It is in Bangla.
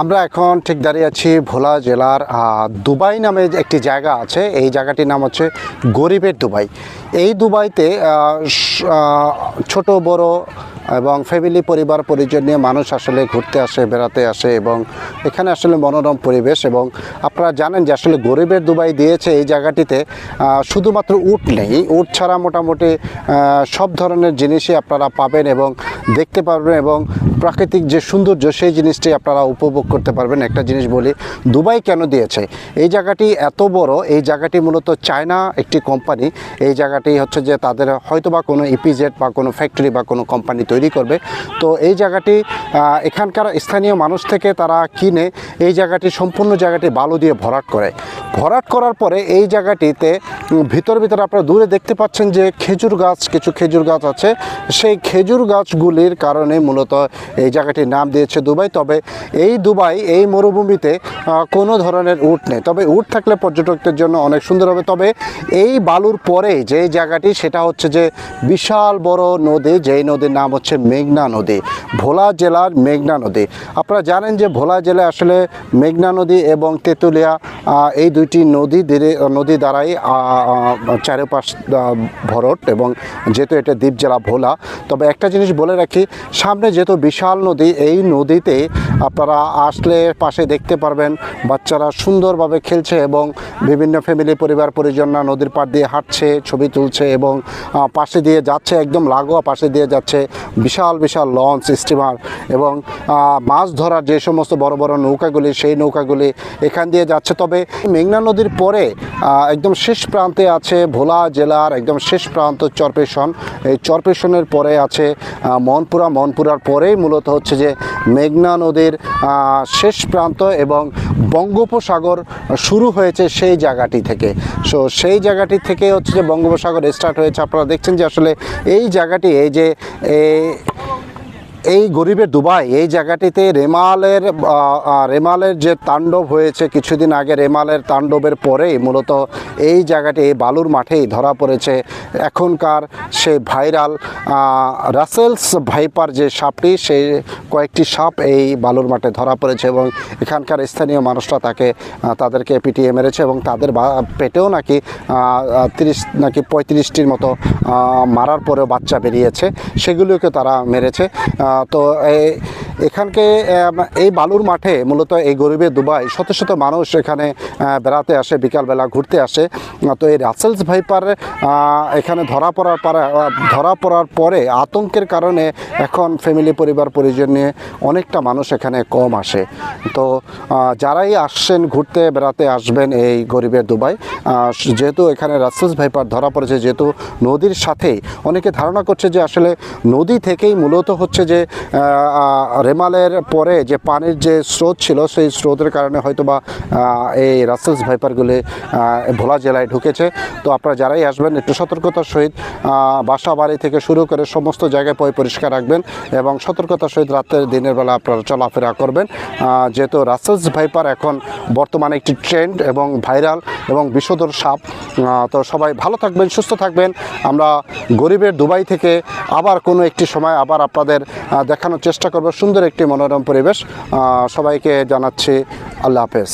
আমরা এখন ঠিক দাঁড়িয়ে আছি ভোলা জেলার দুবাই নামে একটি জায়গা আছে, এই জায়গাটির নাম হচ্ছে গরিবের দুবাই। এই দুবাইতে ছোট, বড় এবং ফ্যামিলি পরিবার, পরিজন নিয়ে মানুষ আসলে ঘুরতে আসে, বেড়াতে আসে এবং এখানে আসলে মনোরম পরিবেশ এবং আপনারা জানেন যে আসলে গরিবের দুবাই দিয়েছে এই জায়গাটিতে শুধুমাত্র উট নেই। উট ছাড়া মোটামুটি সব ধরনের জিনিসই আপনারা পাবেন এবং দেখতে পারবেন এবং প্রাকৃতিক যে সৌন্দর্য, সেই জিনিসটি আপনারা উপভোগ করতে পারবেন। একটা জিনিস বলি, দুবাই কেন দিয়েছে? এই জায়গাটি এত বড়, এই জায়গাটি মূলত চায়না একটি কোম্পানি। এই জায়গাটি হচ্ছে যে তাদের হয়তোবা কোনো ইপিজেড বা কোনো ফ্যাক্টরি বা কোনো কোম্পানি তৈরি করবে। তো এই জায়গাটি এখানকার স্থানীয় মানুষ থেকে তারা কিনে এই জায়গাটি, সম্পূর্ণ জায়গাটি বালু দিয়ে ভরাট করে। ভরাট করার পরে এই জায়গাটিতে ভিতর ভিতরে আপনারা দূরে দেখতে পাচ্ছেন যে খেজুর গাছ, কিছু খেজুর গাছ আছে। সেই খেজুর গাছগুলির কারণে মূলত এই জায়গাটির নাম দিয়েছে দুবাই। তবে এই দুবাই এই মরুভূমিতে কোনো ধরনের উট নেই। তবে উট থাকলে পর্যটকদের জন্য অনেক সুন্দর হবে। তবে এই বালুর পরে যে জায়গাটি, সেটা হচ্ছে যে বিশাল বড় নদী, যেই নদীর নাম হচ্ছে মেঘনা নদী, ভোলা জেলার মেঘনা নদী। আপনারা জানেন যে ভোলা জেলায় আসলে মেঘনা নদী এবং তেঁতুলিয়া এই দুইটি নদী ধীরে, নদী দ্বারাই চারপাশ ভরট এবং যেহেতু এটা দ্বীপ জেলা ভোলা। তবে একটা জিনিস বলে রাখি, সামনে যেহেতু বিশাল নদী, এই নদীতে আপনারা আসলে পাশে দেখতে পারবেন বাচ্চারা সুন্দরভাবে খেলছে এবং বিভিন্ন ফ্যামিলি পরিবার, পরিজনরা নদীর পাড় দিয়ে হাঁটছে, ছবি তুলছে এবং পাশে দিয়ে যাচ্ছে, একদম লাগোয়া পাশে দিয়ে যাচ্ছে বিশাল বিশাল লঞ্চ স্টিমার এবং মাছ ধরার যে সমস্ত বড় বড় নৌকাগুলি, সেই নৌকাগুলি এখান দিয়ে যাচ্ছে। তবে মেঘনা নদীর পরে একদম শেষ প্রান্তে আছে ভোলা জেলার একদম শেষ প্রান্ত চরপেশন। এই চরপেশনের পরে আছে মনপুরা। মনপুরার পরেই মূলত হচ্ছে যে মেঘনা নদীর শেষ প্রান্ত এবং বঙ্গোপসাগর শুরু হয়েছে সেই জায়গাটি থেকে। সো সেই জায়গাটি থেকে হচ্ছে যে বঙ্গোপসাগর স্টার্ট হয়েছে। আপনারা দেখছেন যে আসলে এই জায়গাটি, এই যে এই গরিবের দুবাই, এই জায়গাটিতে রেমালের রেমালের যে তাণ্ডব হয়েছে কিছুদিন আগে, রেমালের তাণ্ডবের পরেই মূলত এই জায়গাটি, এই বালুর মাঠেই ধরা পড়েছে। এখনকার সে ভাইরাল রাসেলস ভাইপার যে সাপটি সেই কয়েকটি সাপ এই বালুর মাঠে ধরা পড়েছে এবং এখানকার স্থানীয় মানুষরা তাকে তাদেরকে পিটিয়ে মেরেছে এবং তাদের পেটেও নাকি তিরিশ, নাকি পঁয়ত্রিশটির মতো মারার পরেও বাচ্চা বেরিয়েছে। সেগুলোকে তারা মেরেছে। আহ, তো এই- এখানকে এই বালুর মাঠে মূলত এই গরিবের দুবাই শত শত মানুষ এখানে বেড়াতে আসে, বিকালবেলা ঘুরতে আসে। তো এই রাসেলস ভাইপার এখানে ধরা পড়ার পরে ধরা পড়ার পরে আতঙ্কের কারণে এখন ফ্যামিলি পরিবার, পরিজন নিয়ে অনেকটা মানুষ এখানে কম আসে। তো যারাই আসছেন ঘুরতে, বেড়াতে আসবেন এই গরিবের দুবাই যেহেতু এখানে রাসেলস ভাইপার ধরা পড়েছে, যেহেতু নদীর সাথেই অনেকে ধারণা করছে যে আসলে নদী থেকেই মূলত হচ্ছে যে রেমালের পরে যে পানির যে স্রোত ছিল, সেই স্রোতের কারণে হয়তো বা এই রাসেলস ভাইপারগুলি ভোলা জেলায় ঢুকেছে। তো আপনারা যারাই আসবেন, একটু সতর্কতার সহিত বাসা বাড়ি থেকে শুরু করে সমস্ত জায়গায় পয় পরিষ্কার রাখবেন এবং সতর্কতার সহিত রাতের দিনের বেলা আপনারা চলাফেরা করবেন। যেহেতু রাসেলস ভাইপার এখন বর্তমানে একটি ট্রেন্ড এবং ভাইরাল এবং বিষধর সাপ তো সবাই ভালো থাকবেন, সুস্থ থাকবেন। আমরা গরিবের দুবাই থেকে আবার কোনো একটি সময় আবার আপনাদের দেখানোর চেষ্টা করব। সুন্দর একটি মনোরম পরিবেশ সবাইকে জানাচ্ছি আল্লাহ হাফেজ।